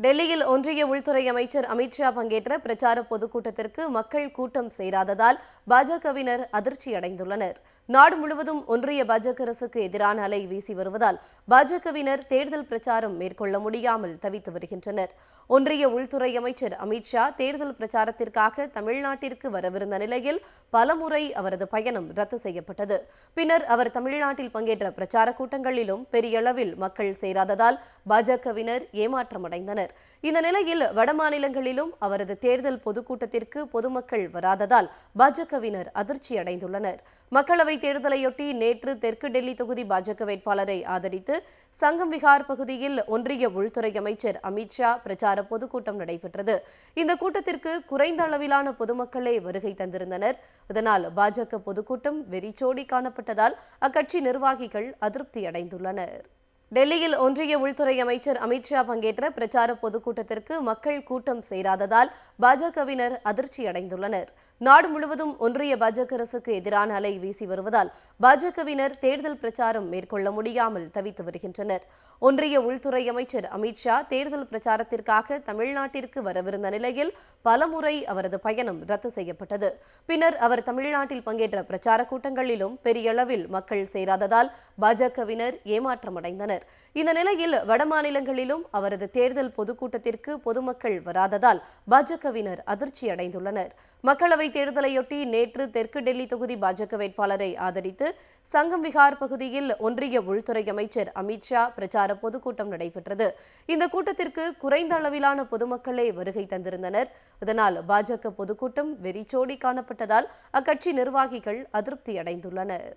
டெல்லியில் ஒன்றிய உள்துறை அமைச்சர் அமித்ஷா பங்கேற்ற பிரச்சார பொதுக்கூட்டத்திற்கு மக்கள் கூட்டம் சேராததால் பாஜகவினர் அதிர்ச்சி அடைந்துள்ளனர் நாடு முழுவதும் ஒன்றிய பாஜக அரசுக்கு எதிரான அலை வீசி வருவதால் பாஜகவினர் தேர்தல் பிரச்சாரம் மேற்கொள்ள முடியாமல் தவித்து வருகின்றனர். ஒன்றிய உள்துறை அமைச்சர் அமித்ஷா தேர்தல் பிரச்சாரத்திற்காக தமிழ்நாட்டிற்கு வரவிருந்த நிலையில் பலமுறை அவரது பயணம் ரத்து செய்யப்பட்டது. பின்னர் அவர் தமிழ்நாட்டில் பங்கேற்ற பிரச்சார கூட்டங்களிலும் பெரியளவில் மக்கள் சேராததால் பாஜகவினர் ஏமாற்றமடைந்தனர். இந்த நிலையில் வடமாநிலங்களிலும் அவரது தேர்தல் பொதுக்கூட்டத்திற்கு பொதுமக்கள் வராததால் பாஜகவினர் அதிர்ச்சி அடைந்துள்ளனர். மக்களவைத் தேர்தலையொட்டி நேற்று தெற்கு டெல்லி தொகுதி பாஜக வேட்பாளரை ஆதரித்து சங்கம் விகார் பகுதியில் ஒன்றிய உள்துறை அமைச்சர் அமித்ஷா பிரச்சார பொதுக்கூட்டம் நடைபெற்றது. இந்த கூட்டத்திற்கு குறைந்த அளவிலான பொதுமக்களே வருகை தந்திருந்தனர். இதனால் பாஜக பொதுக்கூட்டம் வெறிச்சோடி காணப்பட்டதால் அக்கட்சி நிர்வாகிகள் அதிருப்தி அடைந்துள்ளனர். டெல்லியில் ஒன்றிய உள்துறை அமைச்சர் அமித்ஷா பங்கேற்ற பிரச்சார பொதுக்கூட்டத்திற்கு மக்கள் கூட்டம் சேராததால் பாஜகவினர் அதிர்ச்சி அடைந்துள்ளனர் நாடு முழுவதும் ஒன்றிய பாஜக அரசுக்கு எதிரான அலை வீசி வருவதால் பாஜகவினர் தேர்தல் பிரச்சாரம் மேற்கொள்ள முடியாமல் தவித்து வருகின்றனர். ஒன்றிய உள்துறை அமைச்சர் அமித்ஷா தேர்தல் பிரச்சாரத்திற்காக தமிழ்நாட்டிற்கு வரவிருந்த நிலையில் பலமுறை அவரது பயணம் ரத்து செய்யப்பட்டது. பின்னர் அவர் தமிழ்நாட்டில் பங்கேற்ற பிரச்சார கூட்டங்களிலும் பெரிய அளவில் மக்கள் சேராததால் பாஜகவினர் ஏமாற்றமடைந்தனர். இந்த நிலையில் வடமாநிலங்களிலும் அவரது தேர்தல் பொதுக்கூட்டத்திற்கு பொதுமக்கள் வராததால் பாஜகவினர் அதிர்ச்சி அடைந்துள்ளனர். மக்களவைத் தேர்தலையொட்டி நேற்று தெற்கு டெல்லி தொகுதி பாஜக வேட்பாளரை ஆதரித்து சங்கம் விகார் பகுதியில் ஒன்றிய உள்துறை அமைச்சர் அமித்ஷா பிரச்சார பொதுக்கூட்டம் நடைபெற்றது. இந்த கூட்டத்திற்கு குறைந்த அளவிலான பொதுமக்களே வருகை தந்திருந்தனர். இதனால் பாஜக பொதுக்கூட்டம் வெறிச்சோடி காணப்பட்டதால் அக்கட்சி நிர்வாகிகள் அதிருப்தி அடைந்துள்ளனர்.